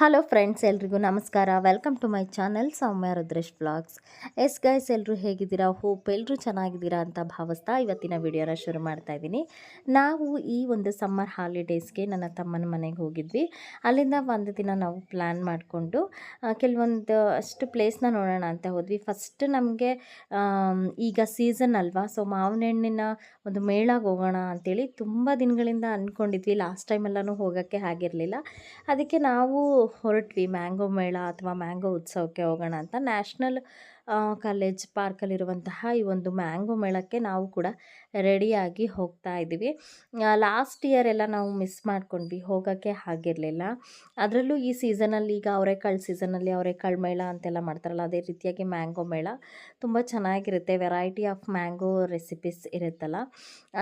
Hello friends ಎಲ್ರಿಗೂ ನಮಸ್ಕಾರ. Welcome to my channel Soumya Rudresh blogs yes guys ಎಲ್ಲರೂ ಹೇಗಿದ್ದೀರಾ? ಹೋಪ್ ಎಲ್ಲರೂ ಚೆನ್ನಾಗಿದ್ದೀರಾ ಅಂತ ಭಾವಿಸ್ತಾ ಇವತ್ತಿನ ವಿಡಿಯೋನ ಶುರು ಮಾಡ್ತಾ ಇದ್ದೀನಿ. ನಾವು ಈ ಒಂದು ಸಮ್ಮರ್ ಹಾಲಿಡೇಸ್ಗೆ ನನ್ನ ತಮ್ಮನ ಮನೆಗೆ ಹೋಗಿದ್ವಿ. ಅಲ್ಲಿಂದ ಒಂದು ದಿನ ನಾವು ಪ್ಲ್ಯಾನ್ ಮಾಡಿಕೊಂಡು ಕೆಲವೊಂದು ಅಷ್ಟು ಪ್ಲೇಸ್ನ ನೋಡೋಣ ಅಂತ ಹೋದ್ವಿ. ಫಸ್ಟ್ ನಮಗೆ ಈಗ ಸೀಸನ್ ಅಲ್ವಾ? ಸೊ ಮಾವಿನ ಹಣ್ಣಿನ ಒಂದು ಮೇಳಗೆ ಹೋಗೋಣ ಅಂತೇಳಿ ತುಂಬ ದಿನಗಳಿಂದ ಅಂದ್ಕೊಂಡಿದ್ವಿ ಲಾಸ್ಟ್ ಟೈಮೆಲ್ಲನೂ ಹೋಗೋಕ್ಕೆ ಆಗಿರಲಿಲ್ಲ. ಅದಕ್ಕೆ ನಾವು ಹೊರಟ್ವಿ ಮ್ಯಾಂಗೋ ಮೇಳ ಅಥವಾ ಮ್ಯಾಂಗೋ ಉತ್ಸವಕ್ಕೆ ಹೋಗೋಣ ಅಂತ. ನ್ಯಾಷನಲ್ ಕಾಲೇಜ್ ಪಾರ್ಕಲ್ಲಿರುವಂತಹ ಈ ಒಂದು ಮ್ಯಾಂಗೋ ಮೇಳಕ್ಕೆ ನಾವು ಕೂಡ ರೆಡಿಯಾಗಿ ಹೋಗ್ತಾ ಇದ್ದೀವಿ. ಲಾಸ್ಟ್ ಇಯರ್ ಎಲ್ಲ ನಾವು ಮಿಸ್ ಮಾಡ್ಕೊಂಡ್ವಿ, ಹೋಗೋಕ್ಕೆ ಆಗಿರಲಿಲ್ಲ. ಅದರಲ್ಲೂ ಈ ಸೀಸನಲ್ಲಿ ಈಗ ಅವರೆಕಾಳು ಸೀಸನಲ್ಲಿ ಅವರೆಕಾಳು ಮೇಳ ಅಂತೆಲ್ಲ ಮಾಡ್ತಾರಲ್ಲ, ಅದೇ ರೀತಿಯಾಗಿ ಮ್ಯಾಂಗೋ ಮೇಳ. ತುಂಬ ಚೆನ್ನಾಗಿರುತ್ತೆ, ವೆರೈಟಿ ಆಫ್ ಮ್ಯಾಂಗೋ ರೆಸಿಪೀಸ್ ಇರುತ್ತಲ್ಲ.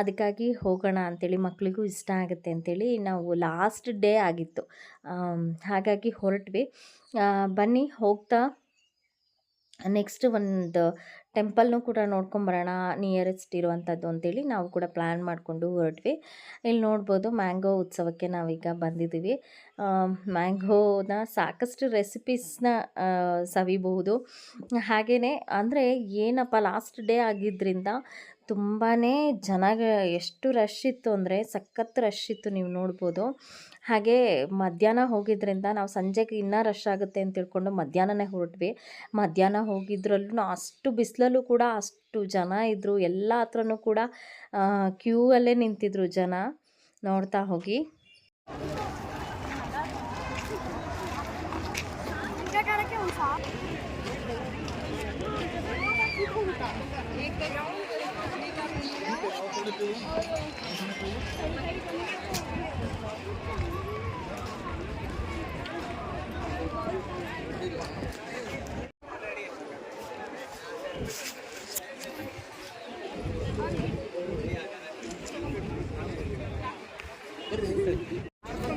ಅದಕ್ಕಾಗಿ ಹೋಗೋಣ ಅಂಥೇಳಿ ಮಕ್ಕಳಿಗೂ ಇಷ್ಟ ಆಗುತ್ತೆ ಅಂಥೇಳಿ ನಾವು ಲಾಸ್ಟ್ ಡೇ ಆಗಿತ್ತು. ಹಾಗಾಗಿ ಹೊರಟ್ವಿ. ಬನ್ನಿ ಹೋಗ್ತಾ ನೆಕ್ಸ್ಟ್ ಒಂದು ಟೆಂಪಲ್ನೂ ಕೂಡ ನೋಡ್ಕೊಂಬರೋಣ ನಿಯರೆಸ್ಟ್ ಇರುವಂಥದ್ದು ಅಂತೇಳಿ ನಾವು ಕೂಡ ಪ್ಲ್ಯಾನ್ ಮಾಡಿಕೊಂಡು ಹೊರಟ್ವಿ. ಇಲ್ಲಿ ನೋಡ್ಬೋದು ಮ್ಯಾಂಗೋ ಉತ್ಸವಕ್ಕೆ ನಾವೀಗ ಬಂದಿದ್ದೀವಿ ಮ್ಯಾಂಗೋನ ಸಾಕಷ್ಟು ರೆಸಿಪೀಸ್ನ ಸವಿಬಹುದು. ಹಾಗೆಯೇ ಅಂದರೆ ಏನಪ್ಪ ಲಾಸ್ಟ್ ಡೇ ಆಗಿದ್ದರಿಂದ ತುಂಬಾ ಜನ ಎಷ್ಟು ರಶ್ ಇತ್ತು ಅಂದರೆ ಸಖತ್ ರಶ್ ಇತ್ತು ನೀವು ನೋಡ್ಬೋದು. ಹಾಗೆ ಮಧ್ಯಾಹ್ನ ಹೋಗಿದ್ರಿಂದ ನಾವು ಸಂಜೆಗೆ ಇನ್ನೂ ರಶ್ ಆಗುತ್ತೆ ಅಂತ ತಿಳ್ಕೊಂಡು ಮಧ್ಯಾಹ್ನನೇ ಹೊರಟ್ವಿ. ಮಧ್ಯಾಹ್ನ ಹೋಗಿದ್ರಲ್ಲೂ ಅಷ್ಟು ಬಿಸಿಲಲ್ಲೂ ಕೂಡ ಅಷ್ಟು ಜನ ಇದ್ದರು ಎಲ್ಲ ಹತ್ರನೂ ಕೂಡ ಕ್ಯೂ ಅಲ್ಲೇ ನಿಂತಿದ್ರು ಜನ. ನೋಡ್ತಾ ಹೋಗಿ.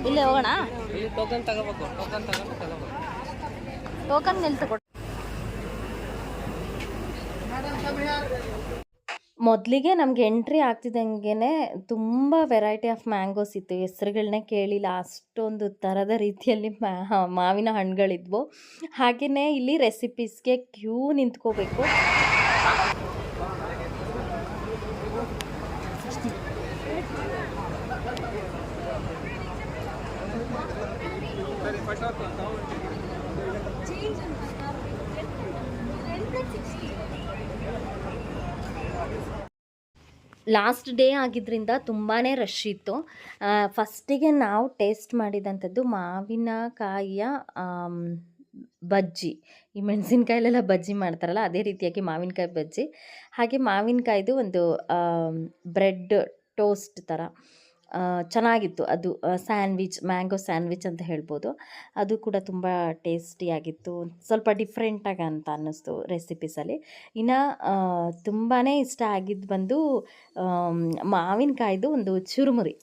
ಇಲ್ಲೇ ಹೋಗೋಣ ಇಲ್ಲಿ ಟೋಕನ್ ತಗೋಬೇಕು ಟೋಕನ್ ತಗೊಂಡು ತಗೋಬೇಕು ಟೋಕನ್ ಎಲ್ಲಿ ತಗೊಳ್ ಮೊದಲಿಗೆ ನಮಗೆ ಎಂಟ್ರಿ ಆಗ್ತಿದ್ದಂಗೆ ತುಂಬ ವೆರೈಟಿ ಆಫ್ ಮ್ಯಾಂಗೋಸ್ ಇತ್ತು. ಹೆಸ್ರುಗಳನ್ನೇ ಕೇಳಿಲ್ಲ, ಅಷ್ಟೊಂದು ಥರದ ರೀತಿಯಲ್ಲಿ ಮಾವಿನ ಹಣ್ಣುಗಳಿದ್ವು. ಹಾಗೆಯೇ ಇಲ್ಲಿ ರೆಸಿಪೀಸ್ಗೆ ಕ್ಯೂ ನಿಂತ್ಕೋಬೇಕು. ಲಾಸ್ಟ್ ಡೇ ಆಗಿದ್ದರಿಂದ ತುಂಬಾ ರಶ್ ಇತ್ತು. ಫಸ್ಟಿಗೆ ನಾವು ಟೇಸ್ಟ್ ಮಾಡಿದಂಥದ್ದು ಮಾವಿನಕಾಯಿಯ ಬಜ್ಜಿ. ಈ ಮೆಣಸಿನ್ಕಾಯಲ್ಲೆಲ್ಲ ಬಜ್ಜಿ ಮಾಡ್ತಾರಲ್ಲ, ಅದೇ ರೀತಿಯಾಗಿ ಮಾವಿನಕಾಯಿ ಬಜ್ಜಿ. ಹಾಗೆ ಮಾವಿನಕಾಯ್ದು ಒಂದು ಬ್ರೆಡ್ ಟೋಸ್ಟ್ ಥರ ಚೆನ್ನಾಗಿತ್ತು. ಅದು ಸ್ಯಾಂಡ್ವಿಚ್, ಮ್ಯಾಂಗೋ ಸ್ಯಾಂಡ್ವಿಚ್ ಅಂತ ಹೇಳ್ಬೋದು. ಅದು ಕೂಡ ತುಂಬ ಟೇಸ್ಟಿಯಾಗಿತ್ತು ಸ್ವಲ್ಪ ಡಿಫ್ರೆಂಟಾಗಿ ಅಂತ ಅನ್ನಿಸ್ತು ರೆಸಿಪೀಸಲ್ಲಿ ಇನ್ನು ತುಂಬಾ ಇಷ್ಟ ಆಗಿದ್ದು ಬಂದು ಮಾವಿನಕಾಯ್ದು ಒಂದು ಚುರುಮುರಿ.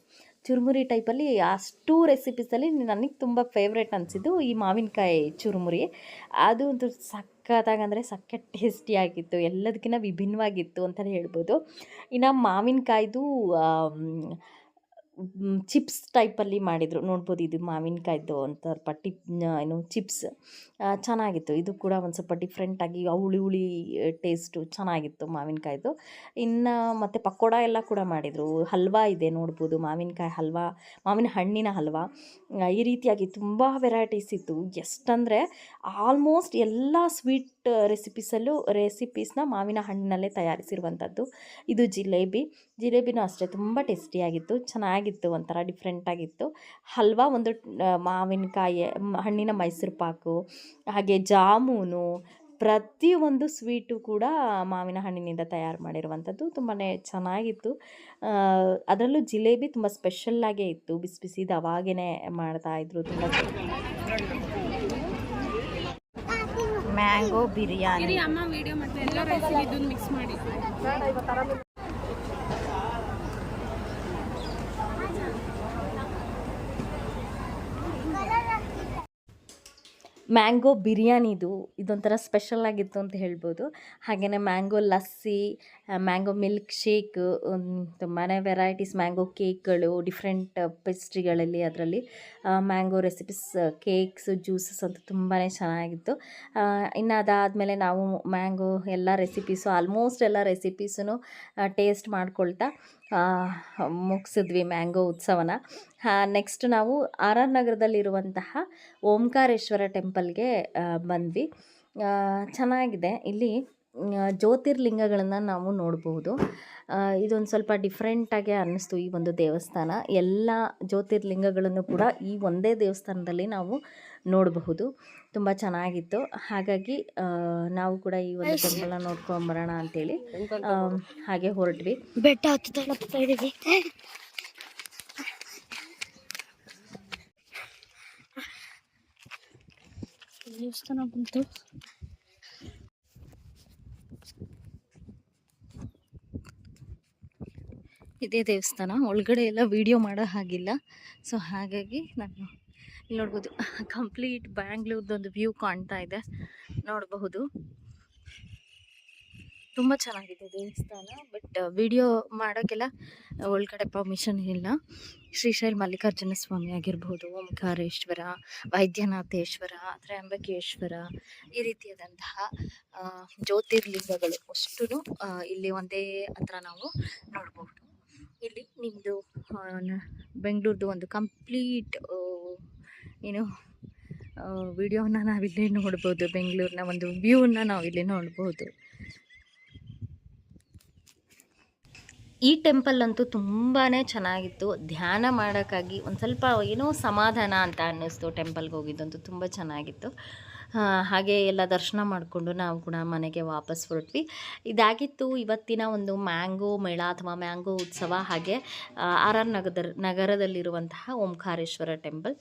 ಚುರುಮುರಿ ಟೈಪಲ್ಲಿ ಅಷ್ಟು ರೆಸಿಪೀಸಲ್ಲಿ ನನಗೆ ತುಂಬ ಫೇವ್ರೆಟ್ ಅನಿಸಿದ್ದು ಈ ಮಾವಿನಕಾಯಿ ಚುರುಮುರಿ. ಅದು ಒಂದು ಸಕ್ಕತ್ತಾಗಂದರೆ ಟೇಸ್ಟಿಯಾಗಿತ್ತು ಎಲ್ಲದಕ್ಕಿಂತ ವಿಭಿನ್ನವಾಗಿತ್ತು ಅಂತಲೇ ಹೇಳ್ಬೋದು. ಇನ್ನು ಮಾವಿನಕಾಯ್ದು ಚಿಪ್ಸ್ ಟೈಪಲ್ಲಿ ಮಾಡಿದರು. ನೋಡ್ಬೋದು ಇದು ಮಾವಿನಕಾಯ್ದು ಅಂತ ಪಟ್ಟಿ ಏನು ಚಿಪ್ಸ್. ಚೆನ್ನಾಗಿತ್ತು. ಇದು ಕೂಡ ಒಂದು ಸ್ವಲ್ಪ ಡಿಫ್ರೆಂಟಾಗಿ ಹುಳಿ ಹುಳಿ ಟೇಸ್ಟು ಚೆನ್ನಾಗಿತ್ತು ಮಾವಿನಕಾಯ್ದು. ಇನ್ನು ಮತ್ತು ಪಕೋಡ ಎಲ್ಲ ಕೂಡ ಮಾಡಿದರು. ಹಲ್ವಾ ಇದೆ ನೋಡ್ಬೋದು, ಮಾವಿನಕಾಯಿ ಹಲ್ವಾ, ಮಾವಿನ ಹಣ್ಣಿನ ಹಲ್ವಾ. ಈ ರೀತಿಯಾಗಿ ತುಂಬ ವೆರೈಟೀಸ್ ಇತ್ತು. ಎಷ್ಟಂದರೆ ಆಲ್ಮೋಸ್ಟ್ ಎಲ್ಲ ಸ್ವೀಟ್ ರೆಸಿಪೀಸಲ್ಲೂ ರೆಸಿಪೀಸ್ನ ಮಾವಿನ ಹಣ್ಣಿನಲ್ಲೇ ತಯಾರಿಸಿರುವಂಥದ್ದು ಇದು ಜಿಲೇಬಿ. ಜಿಲೇಬಿನೂ ಅಷ್ಟೇ, ತುಂಬ ಟೇಸ್ಟಿಯಾಗಿತ್ತು ಚೆನ್ನಾಗಿತ್ತು ಒಂಥರ ಡಿಫ್ರೆಂಟಾಗಿತ್ತು ಹಲ್ವಾ ಒಂದು ಮಾವಿನಕಾಯಿ ಹಣ್ಣಿನ ಮೈಸೂರು ಪಾಕು ಹಾಗೆ ಜಾಮೂನು ಪ್ರತಿಯೊಂದು ಸ್ವೀಟು ಕೂಡ ಮಾವಿನ ಹಣ್ಣಿನಿಂದ ತಯಾರು ಮಾಡಿರುವಂಥದ್ದು. ತುಂಬಾ ಚೆನ್ನಾಗಿತ್ತು. ಅದರಲ್ಲೂ ಜಿಲೇಬಿ ತುಂಬ ಸ್ಪೆಷಲ್ಲಾಗೇ ಇತ್ತು. ಬಿಸಿ ಬಿಸಿದು ಅವಾಗೇ ಮಾಡ್ತಾಯಿದ್ರು ತುಂಬ ಮ್ಯಾಂಗೋ ಬಿರಿಯಾನಿ. ಮ್ಯಾಂಗೋ ಬಿರಿಯಾನಿದು ಇದೊಂಥರ ಸ್ಪೆಷಲ್ ಆಗಿತ್ತು ಅಂತ ಹೇಳ್ಬೋದು. ಹಾಗೆಯೇ mango lassi mango milk shake ತುಂಬಾ ವೆರೈಟೀಸ್ ಮ್ಯಾಂಗೋ ಕೇಕ್ಗಳು ಡಿಫ್ರೆಂಟ್ ಪೇಸ್ಟ್ರಿಗಳಲ್ಲಿ ಅದರಲ್ಲಿ ಮ್ಯಾಂಗೋ ರೆಸಿಪೀಸ್ ಕೇಕ್ಸ್ ಜ್ಯೂಸಸ್ ಅಂತ ತುಂಬಾ ಚೆನ್ನಾಗಿತ್ತು. ಇನ್ನು ಅದಾದಮೇಲೆ ನಾವು ಮ್ಯಾಂಗೋ ಎಲ್ಲ ರೆಸಿಪೀಸು ಆಲ್ಮೋಸ್ಟ್ ಎಲ್ಲ ರೆಸಿಪೀಸೂ ಟೇಸ್ಟ್ ಮಾಡ್ಕೊಳ್ತಾ ಮುಗಿಸಿದ್ವಿ ಮ್ಯಾಂಗೋ ಉತ್ಸವನ. ನೆಕ್ಸ್ಟ್ ನಾವು ಆರ್ ಆರ್ ನಗರದಲ್ಲಿರುವಂತಹ ಓಂಕಾರೇಶ್ವರ ಟೆಂಪಲ್ಗೆ ಬಂದ್ವಿ. ಚೆನ್ನಾಗಿದೆ. ಇಲ್ಲಿ ಜ್ಯೋತಿರ್ಲಿಂಗಗಳನ್ನು ನಾವು ನೋಡ್ಬೋದು. ಆ, ಇದೊಂದು ಸ್ವಲ್ಪ ಡಿಫ್ರೆಂಟಾಗೆ ಅನ್ನಿಸ್ತು ಈ ಒಂದು ದೇವಸ್ಥಾನ. ಎಲ್ಲ ಜ್ಯೋತಿರ್ಲಿಂಗಗಳನ್ನು ಕೂಡ ಈ ಒಂದೇ ದೇವಸ್ಥಾನದಲ್ಲಿ ನಾವು ನೋಡಬಹುದು. ತುಂಬ ಚೆನ್ನಾಗಿತ್ತು. ಹಾಗಾಗಿ ನಾವು ಕೂಡ ಈ ಒಂದು ಟೆಂಪಲ್ನ ನೋಡ್ಕೊಂಬರೋಣ ಅಂತೇಳಿ ಹಾಗೆ ಹೊರಟ್ವಿ. ಬೆಟ್ಟ ದೇವಸ್ಥಾನ ಬಂತು. ಇದೇ ದೇವಸ್ಥಾನ. ಒಳಗಡೆ ಎಲ್ಲ ವಿಡಿಯೋ ಮಾಡೋ ಹಾಗಿಲ್ಲ. ಸೊ ಹಾಗಾಗಿ ನಾನು ಇಲ್ಲಿ ನೋಡ್ಬೋದು. ಕಂಪ್ಲೀಟ್ ಬ್ಯಾಂಗ್ಳೂರ್ದೊಂದು ವ್ಯೂ ಕಾಣ್ತಾ ಇದೆ. ನೋಡಬಹುದು. ತುಂಬ ಚೆನ್ನಾಗಿದೆ ದೇವಸ್ಥಾನ, ಬಟ್ ವಿಡಿಯೋ ಮಾಡೋಕ್ಕೆಲ್ಲ ಒಳಗಡೆ ಪರ್ಮಿಷನ್ ಇಲ್ಲ. ಶ್ರೀಶೈಲ್ ಮಲ್ಲಿಕಾರ್ಜುನ ಸ್ವಾಮಿ ಆಗಿರ್ಬೋದು, ಓಂಕಾರೇಶ್ವರ, ವೈದ್ಯನಾಥೇಶ್ವರ, ತ್ರ್ಯಂಬಕೇಶ್ವರ ಈ ರೀತಿಯಾದಂತಹ ಜ್ಯೋತಿರ್ಲಿಂಗಗಳು ಅಷ್ಟು ಇಲ್ಲಿ ಒಂದೇ ಹತ್ರ ನಾವು ನೋಡ್ಬೋದು. ಇಲ್ಲಿ ನಿಮ್ಮದು ಬೆಂಗಳೂರ್ದು ಒಂದು ಕಂಪ್ಲೀಟ್ ಏನು ವಿಡಿಯೋನ ನಾವಿಲ್ಲಿ ನೋಡ್ಬೋದು, ಬೆಂಗಳೂರಿನ ಒಂದು ವ್ಯೂನ ನಾವಿಲ್ಲಿ ನೋಡ್ಬೋದು. ಈ ಟೆಂಪಲ್ ಅಂತೂ ತುಂಬಾ ಚೆನ್ನಾಗಿತ್ತು. ಧ್ಯಾನ ಮಾಡೋಕ್ಕಾಗಿ ಒಂದು ಸ್ವಲ್ಪ ಏನೋ ಸಮಾಧಾನ ಅಂತ ಅನ್ನಿಸ್ತು ಟೆಂಪಲ್ಗೆ ಹೋಗಿದ್ದಂತೂ ತುಂಬ ಚೆನ್ನಾಗಿತ್ತು. ಹಾಗೆ ಎಲ್ಲ ದರ್ಶನ ಮಾಡಿಕೊಂಡು ನಾವು ಕೂಡ ಮನೆಗೆ ವಾಪಸ್ ಹೊರಟ್ವಿ. ಇದಾಗಿತ್ತು ಇವತ್ತಿನ ಒಂದು ಮ್ಯಾಂಗೋ ಮೇಳ ಅಥವಾ ಮ್ಯಾಂಗೋ ಉತ್ಸವ, ಹಾಗೆ ಆರ್ ಆರ್ ನಗರ ನಗರದಲ್ಲಿರುವಂತಹ ಓಂಕಾರೇಶ್ವರ ಟೆಂಪಲ್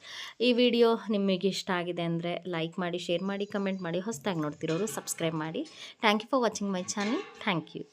ಈ ವಿಡಿಯೋ ನಿಮಗೆ ಇಷ್ಟ ಆಗಿದೆ ಅಂದರೆ ಲೈಕ್ ಮಾಡಿ ಶೇರ್ ಮಾಡಿ ಕಮೆಂಟ್ ಮಾಡಿ, ಹೊಸದಾಗಿ ನೋಡ್ತಿರೋರು ಸಬ್ಸ್ಕ್ರೈಬ್ ಮಾಡಿ. Thank you for watching my channel thank you